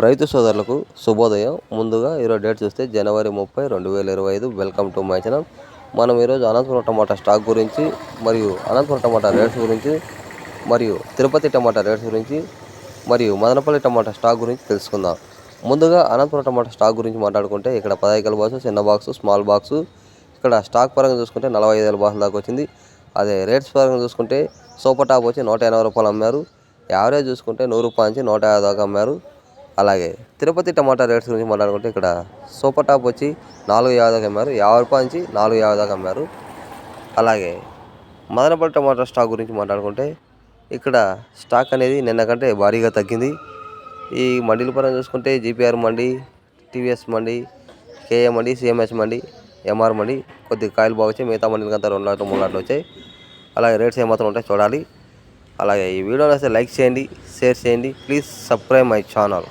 రైతు సోదరులకు శుభోదయం. ముందుగా ఈరోజు డేట్ చూస్తే జనవరి ముప్పై రెండు వేల ఇరవై ఐదు. Welcome to my channel. మనం ఈరోజు అనంతపురం టమాటా స్టాక్ గురించి మరియు అనంతపురం టమాటా రేట్స్ గురించి మరియు తిరుపతి టమాటా రేట్స్ గురించి మరియు మదనపల్లి టమాటా స్టాక్ గురించి తెలుసుకుందాం. ముందుగా అనంతపురం టమాటా స్టాక్ గురించి మాట్లాడుకుంటే ఇక్కడ పదహైకల బాక్స్ చిన్న బాక్స్ స్మాల్ బాక్సు. ఇక్కడ స్టాక్ పరంగా చూసుకుంటే నలభై ఐదు వేల బాక్స్ దాకా వచ్చింది. అదే రేట్స్ పరంగా చూసుకుంటే సూపర్ టాప్ వచ్చి నూట ఎనభై రూపాయలు అమ్మారు. యావరేజ్ చూసుకుంటే నూరు రూపాయల నుంచి నూట యాభై దాకా అమ్మారు. అలాగే తిరుపతి టమాటా రేట్స్ గురించి మాట్లాడుకుంటే ఇక్కడ సూపర్ టాప్ వచ్చి నాలుగు యాభై దాకా అమ్మారు. యాభై రూపాయల నుంచి నాలుగు యాభై దాకా అమ్మారు. అలాగే మదనపల్లి టమాటా స్టాక్ గురించి మాట్లాడుకుంటే ఇక్కడ స్టాక్ అనేది నిన్న కంటే భారీగా తగ్గింది. ఈ మండీల పరంగా చూసుకుంటే GPR mandi TVS mandi KA mandi CMS mandi MR mandi కొద్దిగా కాయలు బాగా వచ్చాయి. మిగతా మండీలకంతా రెండు లాట్లు మూడు లాట్లు వచ్చాయి. అలాగే రేట్స్ ఏమాత్రం ఉంటాయి చూడాలి. అలాగే ఈ వీడియోని వస్తే లైక్ చేయండి షేర్ చేయండి. Please subscribe my channel.